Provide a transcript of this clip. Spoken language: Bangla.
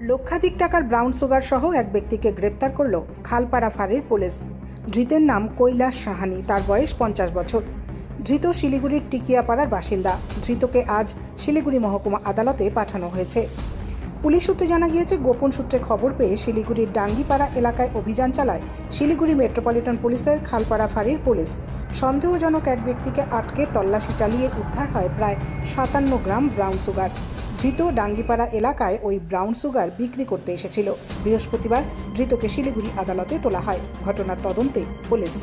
লক্ষাধিক টাকার ব্রাউন সুগার সহ এক ব্যক্তিকে গ্রেপ্তার করল খালপাড়া ফাঁড়ির পুলিশ। ধৃতের নাম কৈলাস সাহানি, তার বয়স পঞ্চাশ বছর। ধৃত শিলিগুড়ির টিকিয়াপাড়ার বাসিন্দা। ধৃতকে আজ শিলিগুড়ি মহকুমা আদালতে পাঠানো হয়েছে। পুলিশ সূত্রে জানা গিয়েছে, গোপন সূত্রে খবর পেয়ে শিলিগুড়ির ডাঙ্গিপাড়া এলাকায় অভিযান চালায় শিলিগুড়ি মেট্রোপলিটন পুলিশের খালপাড়া ফাঁড়ির পুলিশ। সন্দেহজনক এক ব্যক্তিকে আটকে তল্লাশি চালিয়ে উদ্ধার হয় প্রায় সাতান্ন গ্রাম ব্রাউন সুগার। ধৃত ডাঙ্গিপাড়া এলাকায় ওই ব্রাউন সুগার বিক্রি করতে এসেছিল। বৃহস্পতিবার ধৃতকে শিলিগুড়ি আদালতে তোলা হয়। ঘটনার তদন্তে পুলিশ